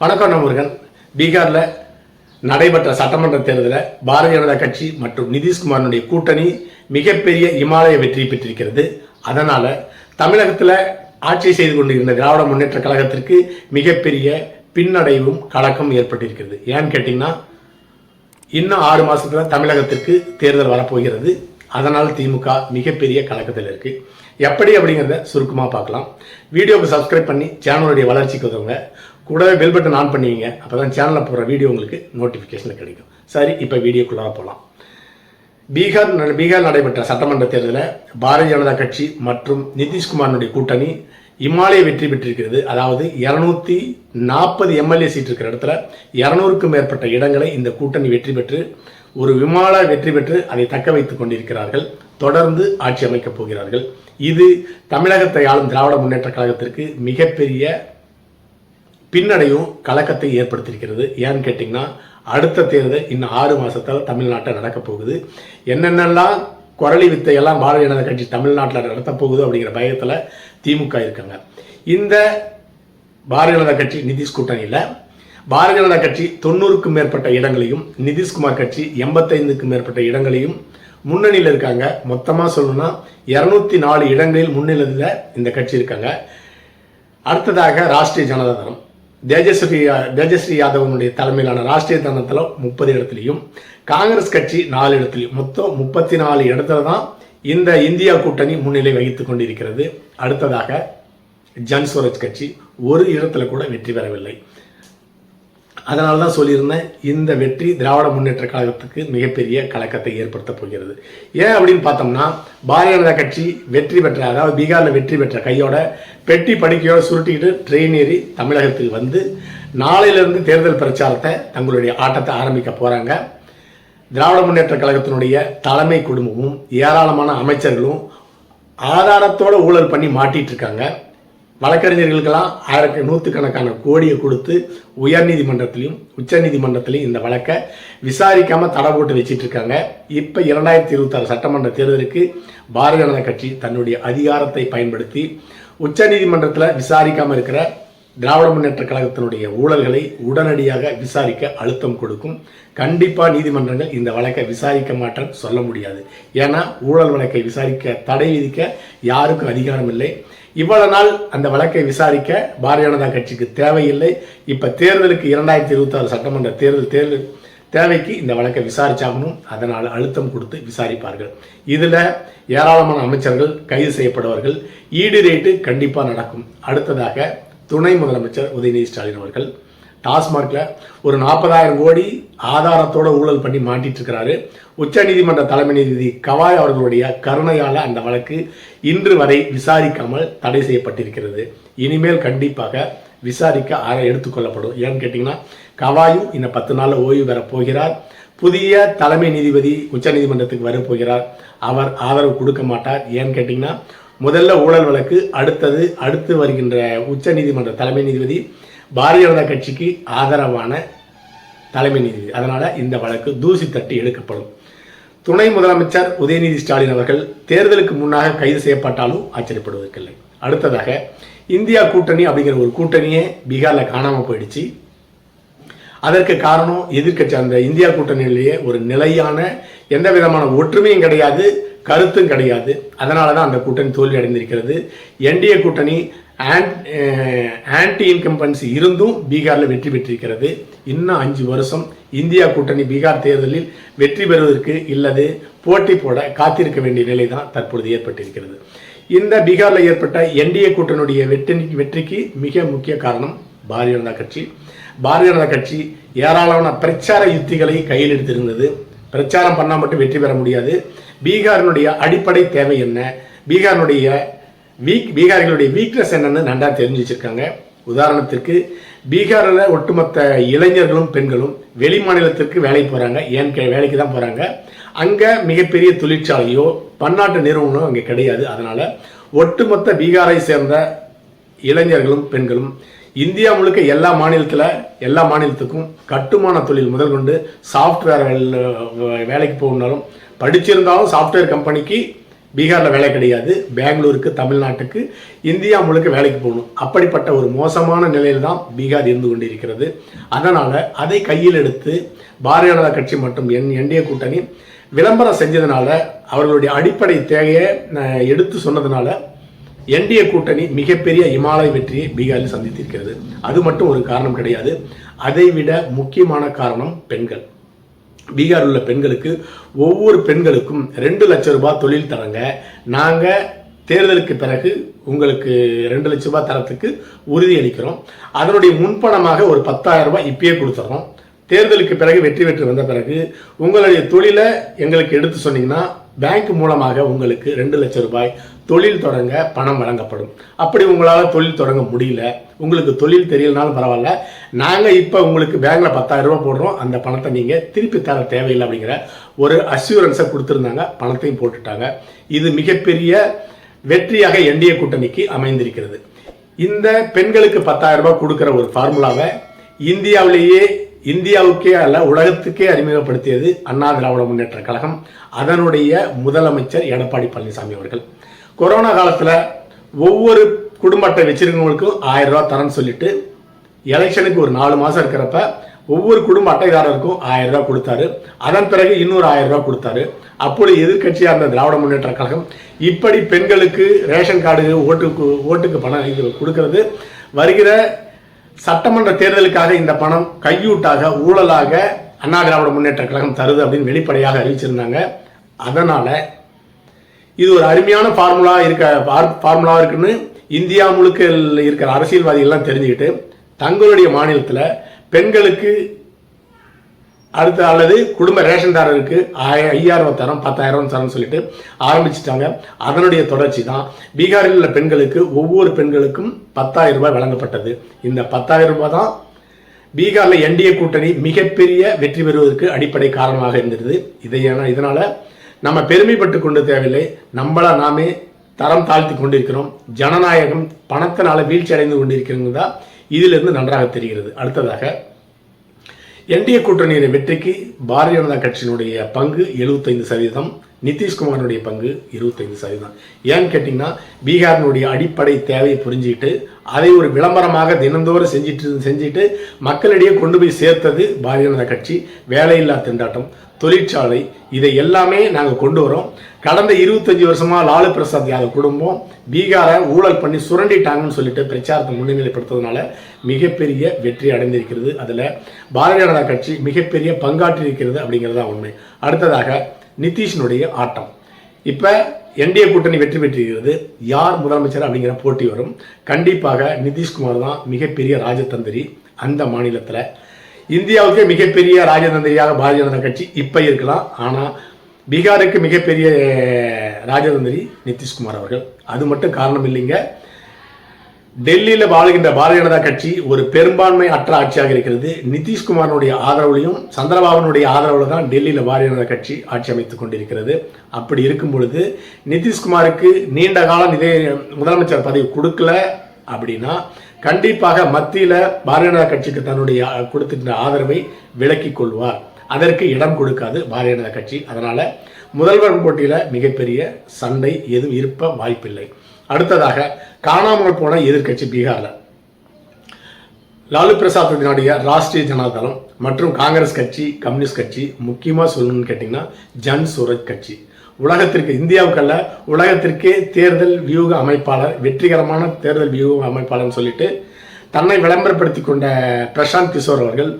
வணக்கம் நான் பீகாரில் நடைபெற்ற சட்டமன்ற தேர்தலில் பாரதிய ஜனதா கட்சி மற்றும் நிதிஷ்குமாரனுடைய கூட்டணி மிகப்பெரிய இமாலய வெற்றி பெற்றிருக்கிறது. அதனால் தமிழகத்தில் ஆட்சி செய்து கொண்டிருந்த திராவிட முன்னேற்ற கழகத்திற்கு மிகப்பெரிய பின்னடைவும் கலக்கம் ஏற்பட்டிருக்கிறது. ஏன்னு கேட்டிங்கன்னா இன்னும் ஆறு மாதத்தில் தமிழகத்திற்கு தேர்தல் வரப்போகிறது. அதனால் திமுக மிகப்பெரிய கலக்கத்தில் இருக்குது எப்படி அப்படிங்கிறத சுருக்கமாக பார்க்கலாம். வீடியோவுக்கு சப்ஸ்கிரைப் பண்ணி சேனலுடைய வளர்ச்சிக்கு உதவுங்க. கூடவே பெல் பட்டன் ஆன் பண்ணுவீங்க அப்போ தான் சேனலில் போகிற வீடியோ உங்களுக்கு நோட்டிஃபிகேஷனில் கிடைக்கும். சரி இப்போ வீடியோக்குள்ளார போகலாம் பீகார் நட- பீகார் நடைபெற்ற சட்டமன்ற தேர்தலில் பாரதிய ஜனதா கட்சி மற்றும் நிதிஷ்குமாரனுடைய கூட்டணி இமாலய வெற்றி பெற்றிருக்கிறது. அதாவது இரநூத்தி நாற்பது எம்எல்ஏ சீட் இருக்கிற இடத்துல இரநூறுக்கும் மேற்பட்ட இடங்களை இந்த கூட்டணி வெற்றி பெற்று ஒரு விமால வெற்றி பெற்று அதை தக்க வைத்துக் கொண்டிருக்கிறார்கள். தொடர்ந்து ஆட்சி அமைக்கப் போகிறார்கள். இது தமிழகத்தை ஆளும் திராவிட முன்னேற்ற கழகத்திற்கு மிகப்பெரிய பின்னடையும் கலக்கத்தை ஏற்படுத்தியிருக்கிறது. ஏன்னு கேட்டிங்கன்னா அடுத்த தேர்தல் இன்னும் ஆறு மாதத்தில் தமிழ்நாட்டில் நடக்க போகுது. என்னென்னலாம் குரலி வித்தையெல்லாம் பாரதிய ஜனதா கட்சி தமிழ்நாட்டில் நடத்த போகுது அப்படிங்கிற பயத்தில் திமுக இருக்காங்க. இந்த பாரதிய ஜனதா கட்சி நிதிஷ் கூட்டணியில் பாரதிய ஜனதா கட்சி தொண்ணூறுக்கும் மேற்பட்ட இடங்களையும் நிதிஷ்குமார் கட்சி எண்பத்தைந்துக்கும் மேற்பட்ட இடங்களையும் முன்னணியில் இருக்காங்க. மொத்தமாக சொல்லணும்னா இரநூத்தி நாலு இடங்களில் முன்னிலையில் இந்த கட்சி இருக்காங்க. அடுத்ததாக ராஷ்டிரிய ஜனதா தளம். தேஜஸ்ரீ தேஜஸ்ரீ யாதவனுடைய தலைமையிலான ராஷ்டிரிய தனத்தில் முப்பது இடத்துலையும் காங்கிரஸ் கட்சி நாலு இடத்துலையும். மொத்தம் முப்பத்தி நாலு இடத்துல தான் இந்த இந்தியா கூட்டணி முன்னிலை வகித்து கொண்டிருக்கிறது. அடுத்ததாக ஜன்ஸ்வரஜ் கட்சி ஒரு இடத்துல கூட வெற்றி பெறவில்லை. அதனால தான் சொல்லியிருந்தேன் இந்த வெற்றி திராவிட முன்னேற்ற கழகத்துக்கு மிகப்பெரிய கலக்கத்தை ஏற்படுத்தப் போகிறது. ஏன் அப்படின்னு பார்த்தோம்னா பாரதிய ஜனதா கட்சி வெற்றி பெற்ற அதாவது பீகாரில் வெற்றி பெற்ற கையோட பெட்டி படிக்கையோட சுருட்டிக்கிட்டு ட்ரெயின் ஏறி தமிழகத்துக்கு வந்து நாளையிலிருந்து தேர்தல் பிரச்சாரத்தை தங்களுடைய ஆட்டத்தை ஆரம்பிக்க போகிறாங்க திராவிட முன்னேற்ற கழகத்தினுடைய தலைமை குடும்பமும் ஏராளமான அமைச்சர்களும் ஆதாரத்தோட ஊழல் பண்ணி மாட்டிகிட்டு இருக்காங்க. வழக்கறிஞர்களுக்கெல்லாம் ஆயிரக்கு நூற்றுக்கணக்கான கோடியை கொடுத்து உயர்நீதிமன்றத்திலையும் உச்சநீதிமன்றத்திலையும் இந்த வழக்கை விசாரிக்காமல் தடை போட்டு வச்சிட்டு இருக்காங்க. இப்போ இரண்டாயிரத்தி இருபத்தாறு சட்டமன்ற தேர்தலுக்கு பாரதிய ஜனதா கட்சி தன்னுடைய அதிகாரத்தை பயன்படுத்தி உச்சநீதிமன்றத்தில் விசாரிக்காமல் இருக்கிற திராவிட முன்னேற்ற கழகத்தினுடைய ஊழல்களை உடனடியாக விசாரிக்க அழுத்தம் கொடுக்கும். கண்டிப்பாக நீதிமன்றங்கள் இந்த வழக்கை விசாரிக்க மாட்டேன்னு சொல்ல முடியாது. ஏன்னா ஊழல் வழக்கை விசாரிக்க தடை விதிக்க யாருக்கும் அதிகாரம் இல்லை. இவ்வளவு நாள் அந்த வழக்கை விசாரிக்க பாரதிய ஜனதா கட்சிக்கு தேவையில்லை. இப்ப தேர்தலுக்கு இரண்டாயிரத்தி இருபத்தி ஆறு சட்டமன்ற தேர்தல் தேர்தல் தேவைக்கு இந்த வழக்கை விசாரிச்சாகணும். அதனால் அழுத்தம் கொடுத்து விசாரிப்பார்கள். இதில் ஏராளமான அமைச்சர்கள் கைது செய்யப்படுவார்கள். ஈடு ரேட்டு கண்டிப்பாக நடக்கும். அடுத்ததாக துணை முதலமைச்சர் உதயநிதி ஸ்டாலின் அவர்கள் டாஸ்மாகில் ஒரு நாற்பதாயிரம் கோடி ஆதாரத்தோட ஊழல் பண்ணி மாட்டிட்டு இருக்கிறாரு உச்சநீதிமன்ற தலைமை நீதிபதி கவாய் அவர்களுடைய கருணையால் அந்த வழக்கு இன்று வரை விசாரிக்காமல் தடை செய்யப்பட்டிருக்கிறது. இனிமேல் கண்டிப்பாக விசாரிக்க ஆர எடுத்துக்கொள்ளப்படும். ஏன்னு கேட்டிங்கன்னா கவாயும் இந்த பத்து நாளில் ஓய்வு பெறப் போகிறார். புதிய தலைமை நீதிபதி உச்சநீதிமன்றத்துக்கு வரப்போகிறார் அவர் ஆதரவு கொடுக்க மாட்டார். ஏன்னு கேட்டிங்கன்னா முதல்ல ஊழல் வழக்கு அடுத்தது அடுத்து வருகின்ற உச்சநீதிமன்ற தலைமை நீதிபதி பாரதிய ஜனதா கட்சிக்கு ஆதரவான தலைமை நீதிபதி. அதனால் இந்த வழக்கு தூசி தட்டி எடுக்கப்படும். துணை முதலமைச்சர் உதயநிதி ஸ்டாலின் அவர்கள் தேர்தலுக்கு முன்னாக கைது செய்யப்பட்டாலும் ஆச்சரியப்படுவதற்கில்லை. அடுத்ததாக இந்தியா கூட்டணி அப்படிங்கிற ஒரு கூட்டணியே பீகாரில் காணாமல் போயிடுச்சு. அதற்கு காரணம் எதிர்க்கட்சி அந்த இந்தியா கூட்டணியிலேயே ஒரு நிலையான எந்த விதமான ஒற்றுமையும் கிடையாது. கருத்தும் கிடையாது. அதனால தான் அந்த கூட்டணி தோல்வி அடைந்திருக்கிறது. என்டிஏ கூட்டணி ஆன்டி இன்கம்பன்சி eh, இருந்தும் பீகாரில் வெற்றி பெற்றிருக்கிறது. இன்னும் அஞ்சு வருஷம் இந்தியா கூட்டணி பீகார் தேர்தலில் வெற்றி பெறுவதற்கு இல்லது. போட்டி போட காத்திருக்க வேண்டிய நிலை தான் தற்பொழுது ஏற்பட்டிருக்கிறது. இந்த பீகாரில் ஏற்பட்ட என்டிஏ கூட்டணியுடைய வெற்றி வெற்றிக்கு மிக முக்கிய காரணம் பாரதிய ஜனதா கட்சி. பாரதிய ஜனதா கட்சி ஏராளமான பிரச்சார யுத்திகளை கையில் எடுத்திருந்தது. பிரச்சாரம் பண்ணால் மட்டும் வெற்றி பெற முடியாது. பீகாரினுடைய அடிப்படை தேவை என்ன? பீகாரினுடைய வீக் பீகாரிகளுடைய வீக்னஸ் என்னன்னு நன்றா தெரிஞ்சு வச்சிருக்காங்க உதாரணத்திற்கு பீகாரில் ஒட்டுமொத்த இளைஞர்களும் பெண்களும் வெளி மாநிலத்திற்கு வேலைக்கு போகிறாங்க ஏன் வேலைக்கு தான் போகிறாங்க அங்கே மிகப்பெரிய தொழிற்சாலையோ பன்னாட்டு நிறுவனமோ அங்கே கிடையாது. அதனால் ஒட்டுமொத்த பீகாரை சேர்ந்த இளைஞர்களும் பெண்களும் இந்தியா முழுக்க எல்லா மாநிலத்தில் எல்லா மாநிலத்துக்கும் கட்டுமான தொழில் முதல் கொண்டு சாஃப்ட்வேர் வேலைக்கு போகணுன்னாலும் படிச்சிருந்தாலும் சாஃப்ட்வேர் கம்பெனிக்கு பீகாரில் வேலை கிடையாது பெங்களூருக்கு தமிழ்நாட்டுக்கு இந்தியா முழுக்க வேலைக்கு போகணும். அப்படிப்பட்ட ஒரு மோசமான நிலையில் தான் பீகார் இருந்து கொண்டிருக்கிறது. அதனால் அதை கையில் எடுத்து பாரதிய ஜனதா கட்சி மற்றும் என் என்டிஏ கூட்டணி விளம்பரம் செஞ்சதுனால அவர்களுடைய அடிப்படை தேவையை எடுத்து சொன்னதுனால என்டிஏ கூட்டணி மிகப்பெரிய இமாலய வெற்றியை பீகாரில் சந்தித்திருக்கிறது. அது மட்டும் ஒரு காரணம் கிடையாது. அதைவிட முக்கியமான காரணம் பெண்கள். பீகார் உள்ள பெண்களுக்கு ஒவ்வொரு பெண்களுக்கும் ரெண்டு லட்சம் ரூபாய் தொழில் தரங்க. நாங்கள் தேர்தலுக்கு பிறகு உங்களுக்கு ரெண்டு லட்ச ரூபாய் தரத்துக்கு உறுதி அளிக்கிறோம் அதனுடைய முன்பணமாக ஒரு பத்தாயிரம் ரூபாய் இப்பயே கொடுத்துட்றோம் தேர்தலுக்கு பிறகு வெற்றி பெற்று வந்த பிறகு உங்களுடைய தொழிலை எங்களுக்கு எடுத்து சொன்னீங்கன்னா பேங்க் மூலமாக உங்களுக்கு ரெண்டு லட்சம் ரூபாய் தொழில் தொடங்க பணம் வழங்கப்படும். அப்படி உங்களால் தொழில் தொடங்க முடியல உங்களுக்கு தொழில் தெரியலனாலும் பரவாயில்ல நாங்கள் இப்போ உங்களுக்கு பேங்கில் பத்தாயிரம் ரூபா போடுறோம் அந்த பணத்தை நீங்கள் திருப்பி தர தேவையில்லை அப்படிங்கிற ஒரு அஷூரன்ஸை கொடுத்துருந்தாங்க பணத்தையும் போட்டுட்டாங்க. இது மிகப்பெரிய வெற்றியாக என்டிஏ கூட்டணிக்கு அமைந்திருக்கிறது. இந்த பெண்களுக்கு பத்தாயிரம் ரூபாய் கொடுக்குற ஒரு ஃபார்முலாவை இந்தியாவிலேயே இந்தியாவுக்கே அல்ல உலகத்துக்கே அறிமுகப்படுத்தியது அண்ணா திராவிட முன்னேற்ற கழகம். அதனுடைய முதலமைச்சர் எடப்பாடி பழனிசாமி அவர்கள். கொரோனா காலத்தில் ஒவ்வொரு குடும்ப அட்டை வச்சிருக்கவங்களுக்கும் ஆயிரம் ரூபா தரேன்னு சொல்லிட்டு எலெக்ஷனுக்கு ஒரு நாலு மாதம் இருக்கிறப்ப ஒவ்வொரு குடும்ப அட்டைதாரருக்கும் ஆயிரம் ரூபா கொடுத்தாரு. அதன் பிறகு இன்னொரு ஆயிரம் ரூபா கொடுத்தாரு. அப்பொழுது எதிர்க்கட்சியாக இருந்த திராவிட முன்னேற்ற கழகம் இப்படி பெண்களுக்கு ரேஷன் கார்டு ஓட்டுக்கு ஓட்டுக்கு பணம் இது கொடுக்கறது. வருகிற சட்டமன்ற தேர்தலுக்காக இந்த பணம் கையூட்டாக ஊழலாக அண்ணா திராவிட முன்னேற்ற கழகம் தருது அப்படின்னு வெளிப்படையாக அறிவிச்சிருந்தாங்க. அதனால் இது ஒரு அருமையான ஃபார்முலா இருக்க ஃபார்முலா இருக்குன்னு இந்தியா முழுக்க இருக்கிற அரசியல்வாதிகள்லாம் தெரிஞ்சுக்கிட்டு தங்களுடைய மாநிலத்தில் பெண்களுக்கு அடுத்த அல்லது குடும்ப ரேஷன்தாரருக்கு ஆய ஐயாயிரம் தரம் பத்தாயிரம் தரம்னு சொல்லிட்டு ஆரம்பிச்சிட்டாங்க. அதனுடைய தொடர்ச்சி தான் பீகாரில் உள்ள பெண்களுக்கு ஒவ்வொரு பெண்களுக்கும் பத்தாயிரம் ரூபாய் வழங்கப்பட்டது. இந்த பத்தாயிரம் ரூபாய் தான் பீகாரில் என்டிஏ கூட்டணி மிகப்பெரிய வெற்றி பெறுவதற்கு அடிப்படை காரணமாக இருந்தது. இதை இதனால் நம்ம பெருமைப்பட்டு கொண்டு தேவையில்லை. நம்மளா நாமே தரம் தாழ்த்தி கொண்டிருக்கிறோம். ஜனநாயகம் பணத்தினால வீழ்ச்சி அடைந்து கொண்டிருக்கிறது தான் இதிலிருந்து நன்றாக தெரிகிறது. அடுத்ததாக என்டிஏ கூட்டணியின் வெற்றிக்கு பாரதிய ஜனதா கட்சியினுடைய பங்கு 75% சதவீதம். நிதிஷ்குமாரனுடைய பங்கு 25% சதவீதம். ஏன்னு கேட்டிங்கன்னா பீகாரினுடைய அடிப்படை தேவையை புரிஞ்சுக்கிட்டு அதை ஒரு விளம்பரமாக தினந்தோறும் செஞ்சுட்டு செஞ்சுட்டு மக்களிடையே கொண்டு போய் சேர்த்தது பாரதிய ஜனதா கட்சி. வேலையில்லா திண்டாட்டம் தொழிற்சாலை இதை எல்லாமே நாங்கள் கொண்டு வரோம். கடந்த இருபத்தஞ்சி வருஷமாக லாலு பிரசாத் யாதவ் குடும்பம் பீகாரை ஊழல் பண்ணி சுரண்டிட்டாங்கன்னு சொல்லிட்டு பிரச்சாரத்தை முன்னிலைப்படுத்துறதுனால மிகப்பெரிய வெற்றி அடைந்திருக்கிறது. அதில் பாரதிய ஜனதா கட்சி மிகப்பெரிய பங்காற்றி இருக்கிறது அப்படிங்கிறது தான் உண்மை. அடுத்ததாக நிதிஷினுடைய ஆட்டம். இப்போ என்டிஏ கூட்டணி வெற்றி பெற்றிருக்கிறது. யார் முதலமைச்சர் அப்படிங்கிற போட்டி வரும். கண்டிப்பாக நிதிஷ்குமார் தான் மிகப்பெரிய ராஜதந்திரி அந்த மாநிலத்தில். இந்தியாவுக்கே மிகப்பெரிய ராஜதந்திரியாக பாரதிய ஜனதா கட்சி இப்போ இருக்கலாம். ஆனால் பீகாருக்கு மிகப்பெரிய ராஜதந்திரி நிதிஷ்குமார் அவர்கள். அது மட்டும் காரணம் இல்லைங்க. டெல்லியில் வாழ்கின்ற பாரதிய ஜனதா கட்சி ஒரு பெரும்பான்மை அற்ற ஆட்சியாக இருக்கிறது. நிதிஷ்குமாரனுடைய ஆதரவுலையும் சந்திரபாபுனுடைய ஆதரவுல தான் டெல்லியில் பாரதிய ஜனதா கட்சி ஆட்சி அமைத்துக் கொண்டிருக்கிறது. அப்படி இருக்கும் பொழுது நிதிஷ்குமாருக்கு நீண்ட காலம் இதே முதலமைச்சர் பதவி கொடுக்கல அப்படின்னா கண்டிப்பாக மத்தியில் பாரதிய ஜனதா கட்சிக்கு தன்னுடைய அஹ், ஆதரவை விலக்கி கொள்வார். அதற்கு இடம் கொடுக்காது பாரதிய ஜனதா கட்சி. அதனால் முதல்வர் போட்டியில் மிகப்பெரிய சண்டை எதுவும் இருப்ப வாய்ப்பில்லை. அடுத்ததாக காணாமல் போன எதிர்க்கட்சி பீகாரில். லாலு பிரசாத்தினுடைய ராஷ்டிரிய ஜனதாதளம் மற்றும் காங்கிரஸ் கட்சி கம்யூனிஸ்ட் கட்சி முக்கியமாக சொல்லணும்னு கேட்டிங்கன்னா ஜன் சுரஜ் கட்சி. உலகத்திற்கு இந்தியாவுக்கல்ல உலகத்திற்கே தேர்தல் வியூக அமைப்பாளர் வெற்றிகரமான தேர்தல் வியூக அமைப்பாளர்னு சொல்லிட்டு தன்னை விளம்பரப்படுத்தி கொண்ட பிரசாந்த் கிஷோர் அவர்கள்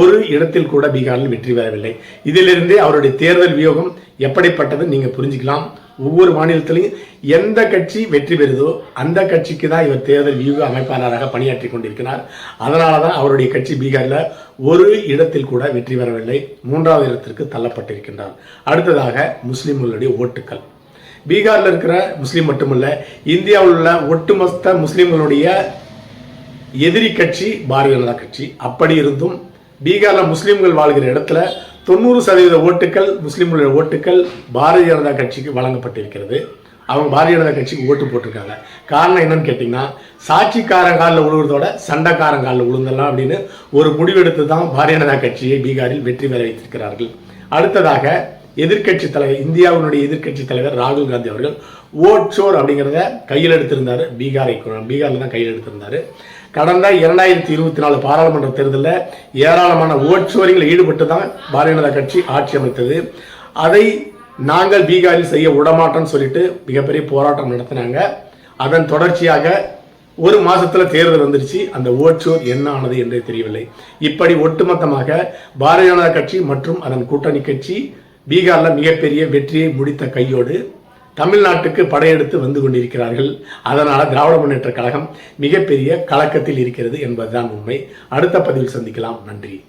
ஒரு இடத்தில் கூட பீகாரில் வெற்றி பெறவில்லை. இதிலிருந்தே அவருடைய தேர்தல் வியூகம் எப்படிப்பட்டது நீங்கள் புரிஞ்சுக்கலாம். ஒவ்வொரு மாநிலத்திலையும் எந்த கட்சி வெற்றி பெறுதோ அந்த கட்சிக்கு தான் இவர் தேர்தல் வியூக அமைப்பாளராக பணியாற்றி கொண்டிருக்கிறார். அதனால தான் அவருடைய கட்சி பீகாரில் ஒரு இடத்தில் கூட வெற்றி பெறவில்லை. மூன்றாவது இடத்திற்கு தள்ளப்பட்டிருக்கின்றார். அடுத்ததாக முஸ்லிம்களுடைய ஓட்டுக்கள். பீகாரில் இருக்கிற முஸ்லீம் மட்டுமல்ல இந்தியாவில் உள்ள ஒட்டுமொத்த முஸ்லீம்களுடைய எதிரி கட்சி பாரதிய ஜனதா கட்சி. அப்படி இருந்தும் பீகாரில் முஸ்லீம்கள் வாழ்கிற இடத்துல தொண்ணூறு சதவீத ஓட்டுகள் முஸ்லீம்களுடைய ஓட்டுக்கள் பாரதிய ஜனதா கட்சிக்கு வழங்கப்பட்டிருக்கிறது. அவங்க பாரதிய ஜனதா கட்சிக்கு ஓட்டு போட்டிருக்காங்க. காரணம் என்னன்னு கேட்டிங்கன்னா சாட்சிக்காரங்காலில் உழுவுறதோட விழுகிறதோட சண்டைக்காரன் விழுந்தலாம் அப்படின்னு ஒரு முடிவெடுத்து தான் பாரதிய ஜனதா கட்சியை பீகாரில் வெற்றி பெற வைத்திருக்கிறார்கள். அடுத்ததாக எதிர்க்கட்சி தலைவர் இந்தியாவினுடைய எதிர்கட்சி தலைவர் ராகுல் காந்தி அவர்கள் ஓட்சோர் அப்படிங்கிறத கையில் எடுத்திருந்தார். பீகாரை பீகாரில் தான் கையில் எடுத்திருந்தார். கடந்த இரண்டாயிரத்தி இருபத்தி நாலு பாராளுமன்ற தேர்தலில் ஏராளமான ஓட்சோரிகளில் ஈடுபட்டு தான் பாரதிய ஜனதா கட்சி ஆட்சி அமைத்தது. அதை நாங்கள் பீகாரில் செய்ய விடமாட்டோம்னு சொல்லிட்டு மிகப்பெரிய போராட்டம் நடத்தினாங்க. அதன் தொடர்ச்சியாக ஒரு மாசத்துல தேர்தல் வந்துருச்சு. அந்த ஓட்சோர் என்ன ஆனது என்றே தெரியவில்லை. இப்படி ஒட்டுமொத்தமாக பாரதிய ஜனதா கட்சி மற்றும் அதன் கூட்டணி கட்சி பீகாரில் மிகப்பெரிய வெற்றியை முடித்த கையோடு தமிழ்நாட்டுக்கு படையெடுத்து வந்து கொண்டிருக்கிறார்கள். அதனால் திராவிட முன்னேற்ற கழகம் மிகப்பெரிய கலக்கத்தில் இருக்கிறது என்பதுதான் உண்மை. அடுத்த பதிவில் சந்திக்கலாம். நன்றி.